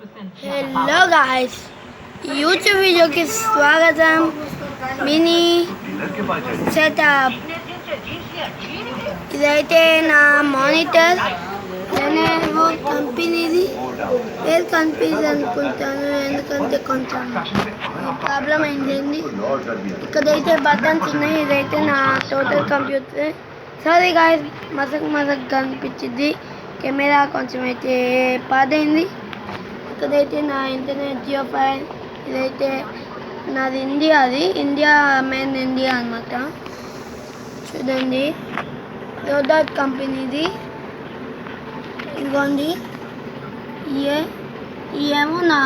Hello guys YouTube వీడియోకి స్వాగతం. Mini setup ఇదైతే నా మానిటర్ నేను కంపెనీది. పేరు కనిపిస్తుంది అనుకుంటాను ఎందుకంటే కొంచెం ప్రాబ్లం అయిందండి. ఇక్కడైతే బటన్స్ ఉన్నాయి. ఇదైతే నా టోటల్ కంప్యూటర్ సారీ గాయస్ మసక్ మసక్ కనిపించింది. కెమెరా కొంచెం అయితే పాదైంది ఇక్కడైతే నా ఇంటర్నెట్ జియో ఫైల్ ఇదైతే నాది ఇండియా అది. ఇండియా మెయిన్ ఇండియా అన్నమాట. చూడండి. డాట్ కంపెనీది. ఇదిగోండి. ఇయే ఏమో నా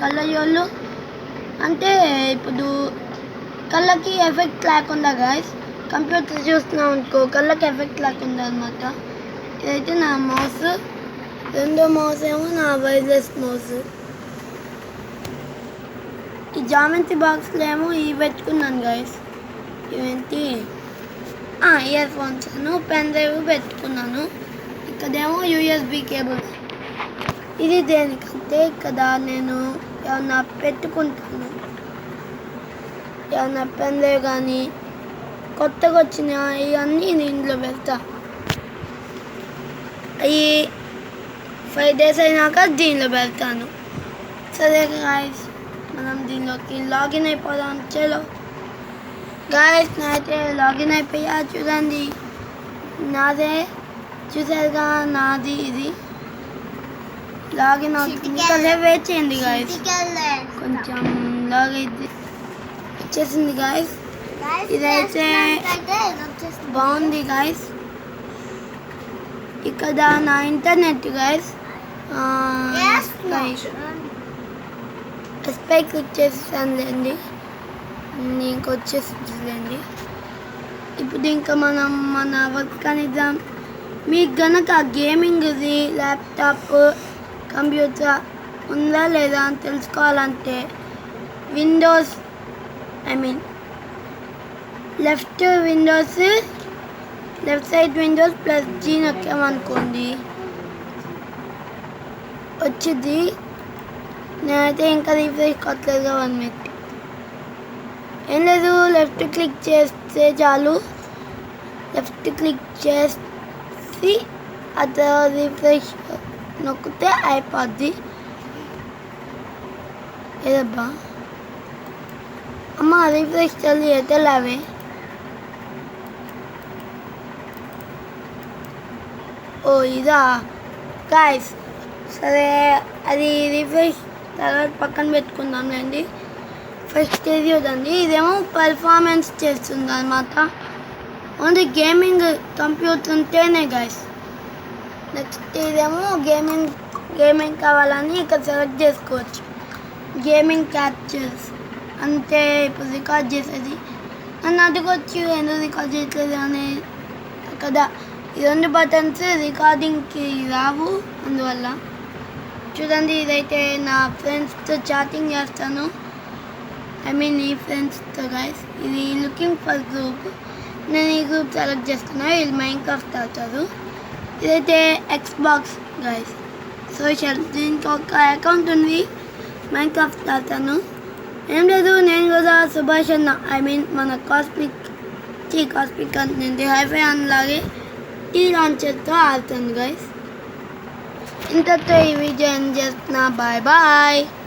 కళ్ళజోళ్ళు అంటే ఇప్పుడు కళ్ళకి ఎఫెక్ట్ లేకుండా గాయస్ కంప్యూటర్ చూస్తున్నాం అనుకో కళ్ళకి ఎఫెక్ట్ లేకుండా అనమాట ఇదైతే నా మౌస్. రెండో మౌస్ ఏమో నా వైర్లెస్ మౌస్ ఈ జామెంట్రీ బాక్స్లో ఏమో ఇవి పెట్టుకున్నాను గైస్ ఇవేంటి ఇయర్ ఫోన్స్ పెన్ డ్రైవ్ పెట్టుకున్నాను ఇక్కడేమో యూఎస్బి కేబుల్ ఇది దేనికంటే ఇక్కడ నేను ఏమన్నా పెట్టుకుంటాను ఏమన్నా పెన్ డ్రైవ్ కానీ కొత్తగా వచ్చిన ఇవన్నీ నేను దీంట్లో పెడతా అవి ఫైవ్ డేస్ అయినాక దీనిలో పెడతాను. సరే గాయస్ మనం దీనిలోకి లాగిన్ అయిపోదాం. చలో. గాయస్ నేనైతే లాగిన్ అయిపోయా? చూడండి. నాదే. చూసారుగా? నాది ఇది. లాగిన్ అవుతుంది. వెయిట్ చేయండి గాయస్ కొంచెం లాగ్ అయితే వచ్చేసింది గాయస్ ఇదైతే బాగుంది గాయస్ ఇక్కడ నా ఇంటర్నెట్ గాయస్ స్పై క్లిక్ చేసేసానులేండి నీకు వచ్చేసిందిలేండి ఇప్పుడు ఇంకా మనం మన వర్క్ అనిద్దాం మీకు గనక గేమింగ్ది ల్యాప్టాప్ కంప్యూటర్ ఉందా లేదా అని తెలుసుకోవాలంటే windows I mean left windows left side windows plus G నొక్కామనుకోండి. వచ్చింది. నేనైతే ఇంకా రీఫ్రెష్ కొట్టలేదుగా వన్ మినిట్ ఏం లేదు లెఫ్ట్ క్లిక్ చేస్తే చాలు. లెఫ్ట్ క్లిక్ చేసి ఆ తర్వాత రీఫ్రెష్ నొక్కితే అయిపోద్ది. ఏదబ్బా? అమ్మ రీఫ్రెష్ చల్లి అయితే లేవే. ఓ ఇదా? గాయస్ సరే అది రిఫ్రెష్ తర్వాత పక్కన పెట్టుకుందాంలేండి. ఫస్ట్ ఇది వద్దండి? ఇదేమో పర్ఫార్మెన్స్ చేస్తుంది అనమాట ఓన్లీ గేమింగ్ కంప్యూటర్ ఉంటేనే గాయస్ నెక్స్ట్ ఇదేమో గేమింగ్ గేమింగ్ కావాలని ఇక్కడ సెలెక్ట్ చేసుకోవచ్చు. గేమింగ్ క్యాప్చర్స్ అంటే ఇప్పుడు రికార్డ్ చేసేది. నన్ను అడగొచ్చు ఎందుకు రికార్డ్ చేయట్లేదు అని. కదా ఈ రెండు బటన్స్ రికార్డింగ్కి రావు అందువల్ల. చూడండి ఇదైతే నా ఫ్రెండ్స్తో చాటింగ్ చేస్తాను. ఐ మీన్ ఈ ఫ్రెండ్స్తో గైస్ ఇది లుకింగ్ ఫర్ గ్రూప్ నేను ఈ గ్రూప్ సెలెక్ట్ చేస్తున్నా వీళ్ళు మైండ్ క్రాఫ్ట్ ఆడతారు. ఇదైతే ఎక్స్ బాక్స్ గైస్ సోషల్ దీనికి ఒక అకౌంట్ ఉంది. మైండ్ క్రాఫ్ట్ ఆడతాను. ఏం లేదు నేను కూడా సుభాష్ అన్న. ఐ మీన్ మన కాస్మిక్ టీ కాస్మిక్ అంటుంది హైఫై అన్నలాగే టీ లాంచర్తో ఆడుతుంది guys In the you and just now. Bye-bye.